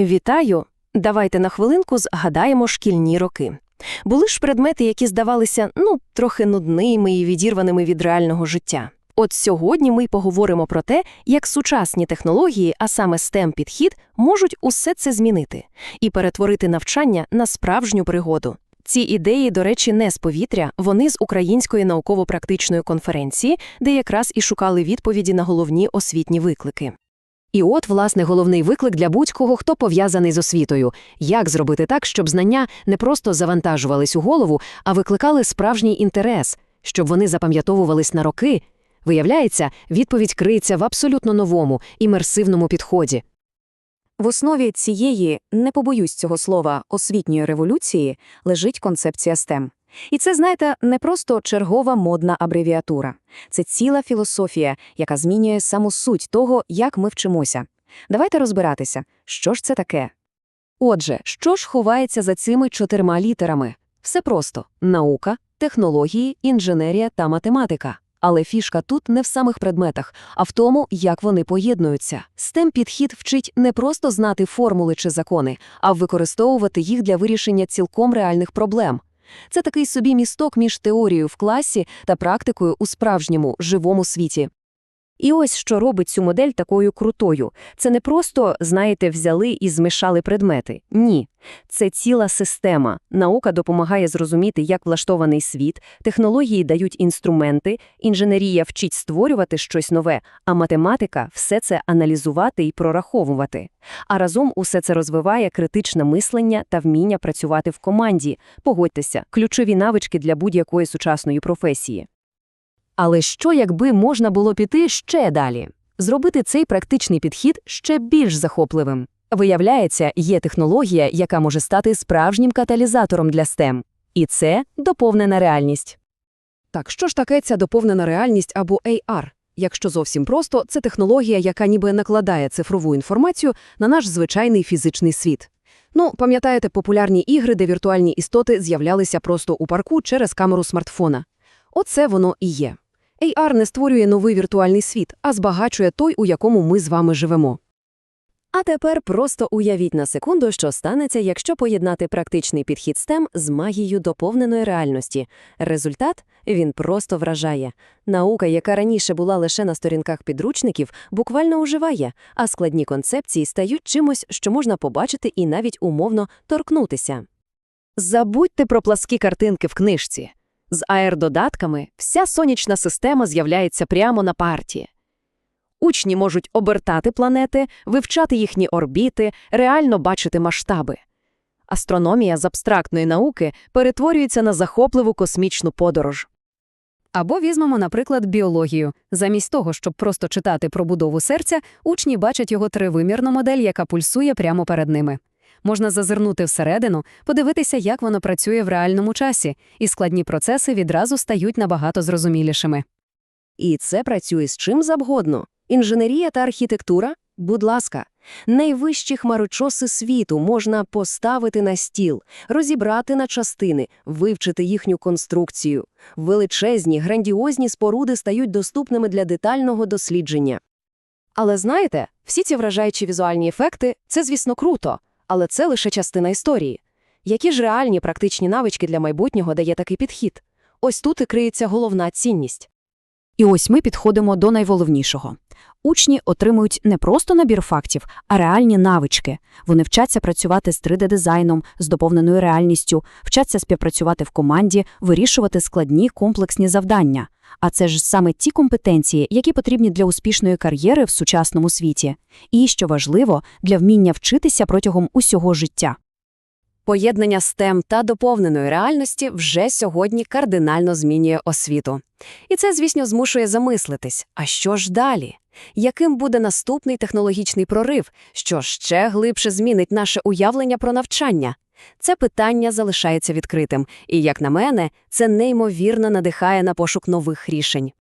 Вітаю! Давайте на хвилинку згадаємо шкільні роки. Були ж предмети, які здавалися, ну, трохи нудними і відірваними від реального життя. От сьогодні ми поговоримо про те, як сучасні технології, а саме STEM-підхід, можуть усе це змінити і перетворити навчання на справжню пригоду. Ці ідеї, до речі, не з повітря, вони з Української науково-практичної конференції, де якраз і шукали відповіді на головні освітні виклики. І от, власне, головний виклик для будь-кого, хто пов'язаний з освітою – як зробити так, щоб знання не просто завантажувались у голову, а викликали справжній інтерес, щоб вони запам'ятовувались на роки. Виявляється, відповідь криється в абсолютно новому, імерсивному підході. В основі цієї, не побоюсь цього слова, освітньої революції лежить концепція STEM. І це, знаєте, не просто чергова модна абревіатура. Це ціла філософія, яка змінює саму суть того, як ми вчимося. Давайте розбиратися, що ж це таке. Отже, що ж ховається за цими чотирма літерами? Все просто – наука, технології, інженерія та математика. Але фішка тут не в самих предметах, а в тому, як вони поєднуються. STEM-підхід вчить не просто знати формули чи закони, а використовувати їх для вирішення цілком реальних проблем. Це такий собі місток між теорією в класі та практикою у справжньому, живому світі. І ось що робить цю модель такою крутою. Це не просто, знаєте, взяли і змішали предмети. Ні. Це ціла система. Наука допомагає зрозуміти, як влаштований світ, технології дають інструменти, інженерія вчить створювати щось нове, а математика – все це аналізувати і прораховувати. А разом усе це розвиває критичне мислення та вміння працювати в команді. Погодьтеся, ключові навички для будь-якої сучасної професії. Але що, якби можна було піти ще далі? Зробити цей практичний підхід ще більш захопливим. Виявляється, є технологія, яка може стати справжнім каталізатором для STEM. І це доповнена реальність. Так, що ж таке ця доповнена реальність або AR? Якщо зовсім просто, це технологія, яка ніби накладає цифрову інформацію на наш звичайний фізичний світ. Ну, пам'ятаєте популярні ігри, де віртуальні істоти з'являлися просто у парку через камеру смартфона. Оце воно і є. AR не створює новий віртуальний світ, а збагачує той, у якому ми з вами живемо. А тепер просто уявіть на секунду, що станеться, якщо поєднати практичний підхід STEM з магією доповненої реальності. Результат – він просто вражає. Наука, яка раніше була лише на сторінках підручників, буквально уживає, а складні концепції стають чимось, що можна побачити і навіть умовно торкнутися. Забудьте про пласкі картинки в книжці. З AR-додатками вся сонячна система з'являється прямо на парті. Учні можуть обертати планети, вивчати їхні орбіти, реально бачити масштаби. Астрономія з абстрактної науки перетворюється на захопливу космічну подорож. Або візьмемо, наприклад, біологію. Замість того, щоб просто читати про будову серця, учні бачать його тривимірну модель, яка пульсує прямо перед ними. Можна зазирнути всередину, подивитися, як воно працює в реальному часі, і складні процеси відразу стають набагато зрозумілішими. І це працює з чим завгодно. Інженерія та архітектура? Будь ласка. Найвищі хмарочоси світу можна поставити на стіл, розібрати на частини, вивчити їхню конструкцію. Величезні, грандіозні споруди стають доступними для детального дослідження. Але знаєте, всі ці вражаючі візуальні ефекти – це, звісно, круто, але це лише частина історії. Які ж реальні практичні навички для майбутнього дає такий підхід? Ось тут і криється головна цінність. І ось ми підходимо до найголовнішого. Учні отримують не просто набір фактів, а реальні навички. Вони вчаться працювати з 3D-дизайном, з доповненою реальністю, вчаться співпрацювати в команді, вирішувати складні комплексні завдання. А це ж саме ті компетенції, які потрібні для успішної кар'єри в сучасному світі. І, що важливо, для вміння вчитися протягом усього життя. Поєднання STEM та доповненої реальності вже сьогодні кардинально змінює освіту. І це, звісно, змушує замислитись, а що ж далі? Яким буде наступний технологічний прорив, що ще глибше змінить наше уявлення про навчання? Це питання залишається відкритим, і, як на мене, це неймовірно надихає на пошук нових рішень.